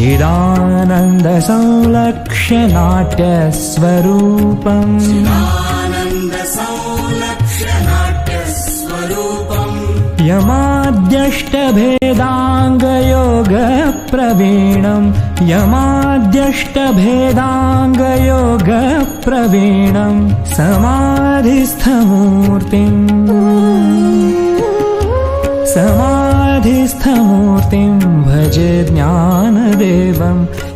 चिदानन्दसंलक्ष्यनाट्यस्वरूपम् यमाद्यष्टभेदाङ्गयोगप्रवीणम् यमाद्यष्टभेदाङ्गयोगप्रवीणम् समाधिस्थमूर्तिम् समाधिस्थमूर्तिं भजे ज्ञानदेवं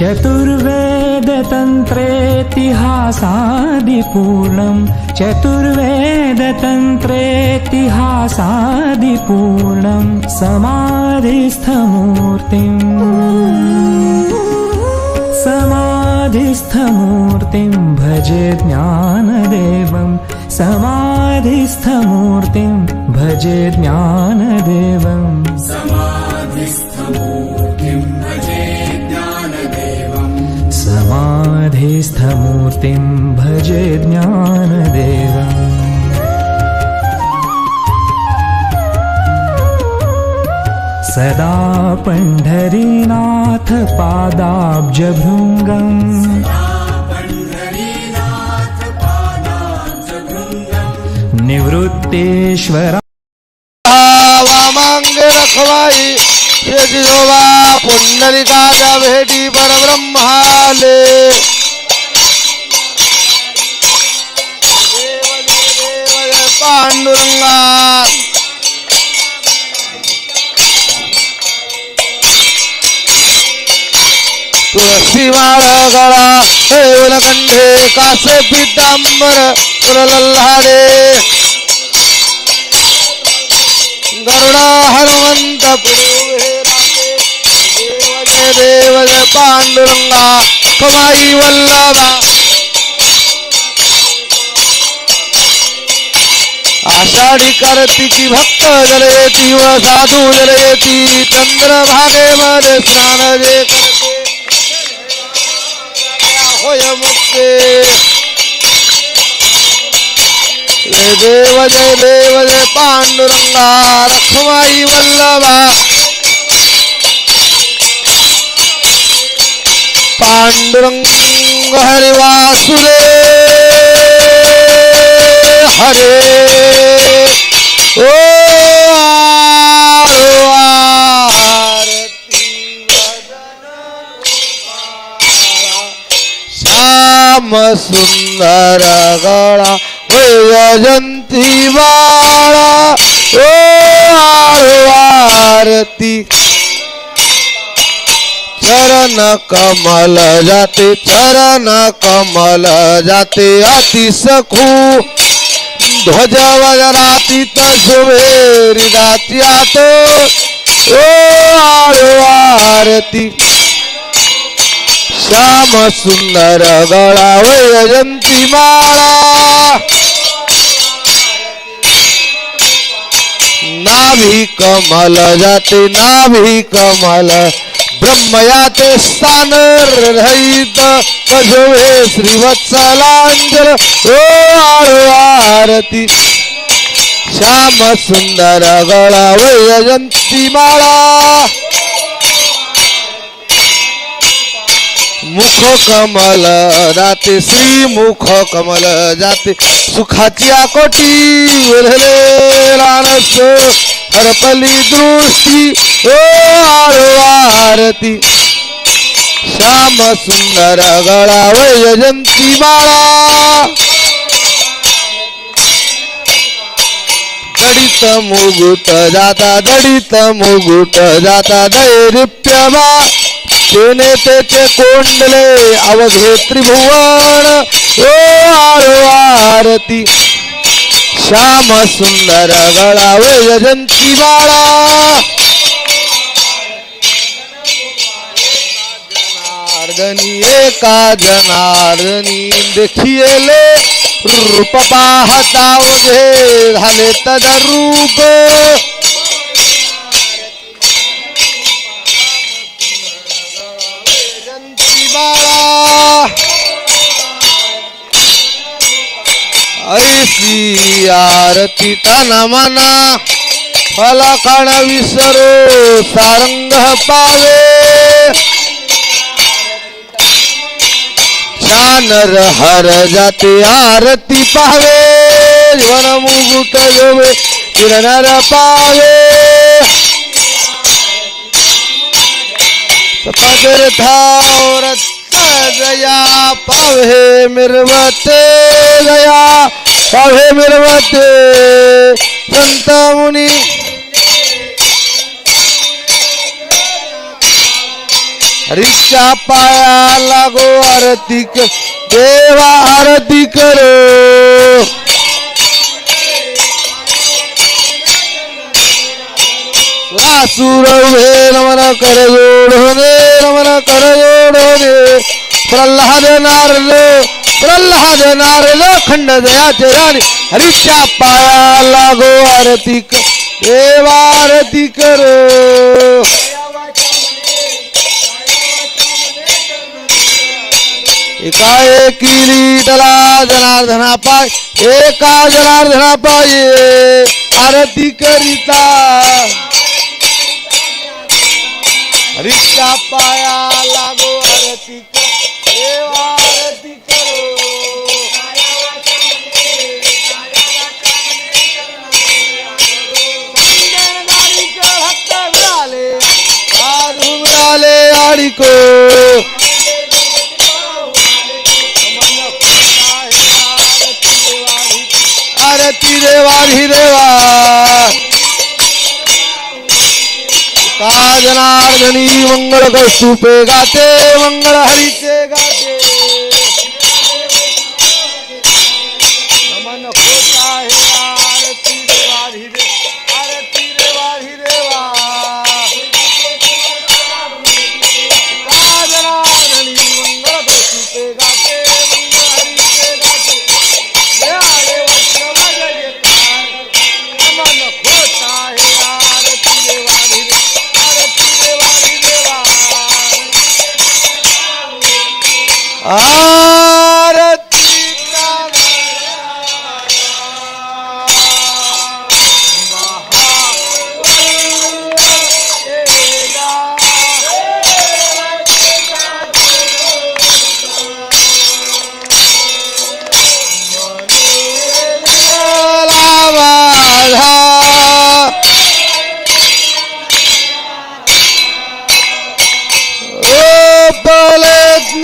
चतुर्वेदतन्त्रेतिहासादिपूर्णम्। चतुर्वेदतन्त्रेतिहासादिपूर्णम्। समाधिस्थमूर्तिम्। समाधिस्थमूर्तिं भजे ज्ञानदेवं समाधिस्थमूर्तिं भजे ज्ञानदेवम्। समाधिस्थमूर्तिं भजे ज्ञानदेवम् सदा पण्ढरीनाथ पादाब्जभृङ्गम्। निवृत्तेश्वरा वामांगे रखवाई शेजोबा पुंडलिकाच्या भेटी परब्रह्माले रंगात तुळशी माळ गळा हेलकंठे कास पितांबर पुरलल्हारे गरुडा हनुमंत देव पांडुरंगा कमाई वल्लभा. आषाढी कार्तिकी भक्त जलयती व साधू जलयती चंद्रभागे मध्ये स्नान जे होय मुक्ते. जय देव जय देव जय पांडुरंगा रखमाई वल्लभा. पांडुरंग हरिवासुदेव. हरे. ओ श्याम सुंदर गळा वयजंती बाळा. ओ आरती. चरण कमल जाते चरण कमल जाते अति सखू ध्वज वजरातीत शुभेरी तो ओ आयो आरती. श्याम सुंदर गळा वयजंती माळा. नाभी कमल जाते नाभी कमल. ब्रह्मयाते स्थान रहित. कजवे श्रीवत्सलांजल. ओ आळो आरती. श्याम सुंदर गळा वयजंती माळा. मुख कमल जाते श्री मुख कमल जाते सुखाची आकोटी उरले रानस हरपली दृष्टी ओ आरती. श्याम सुंदर गळा वैजंती माळा दडित मुगुट जाता दडित मुगुट जाता दैरिप्यमा तेने तेचे कोंडले अवघे त्रिभुवन ओ आरती. श्याम सुंदर गळा वैजंती बाळा. जनार्दनी एका जनार्दनी देखिले रूप पाहता उघे झाले तद रूप आरती तन मना फलकण विसरो, सारंग पावे। शानर हर जाते आरती पावे वन मुकुट जोवे किरणर पावे। सपदर जया पावे, मिरवते जया। पावे मिरवते संतामुनी रिक्षा पाया लागो आरती कर देवा आरती करो। सुरासुर हे नमन कर जोडोने नमन कर जोडोने प्रल्हाद नारल प्रल्हाद नारल खंड दयाचे राणी. हरीच्या पाया लागो आरती कर. देवा आरती कर. एका एकी जनार्दना पाय. एका जनार्दना पाये. आरती करिता. हरीच्या पाया लागो देवा देवारी देवा. का जनार्दनी मंगळ कौस्तुपे गाते मंगळ हरीचे?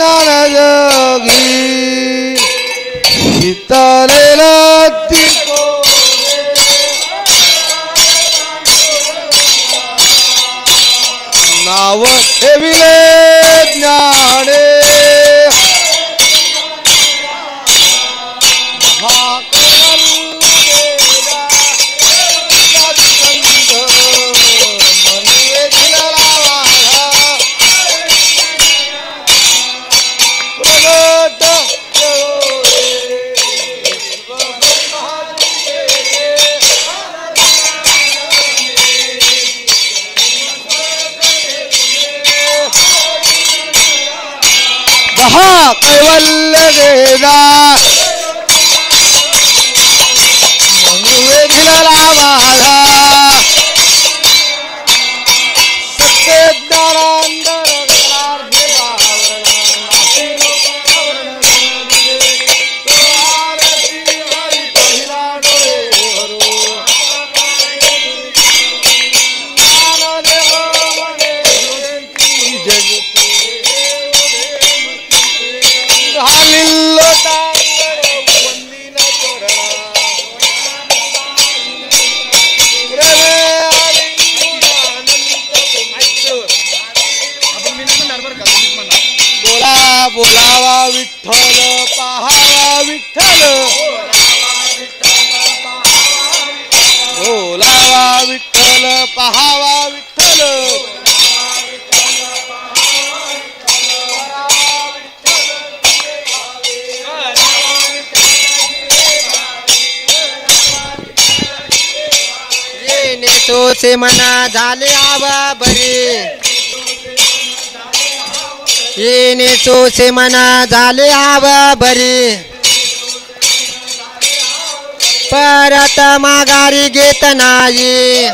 Hallelujah. الحق والذين منيرين للعمل बोलावा विठ्ठल पहावा विठ्ठल. बोलावा विठ्ठल पहावा विठ्ठल. येणे तोचे मना झाले आवा बरे येणे चोसे मना झाले आव बरी. परत माघारी घेत नाही.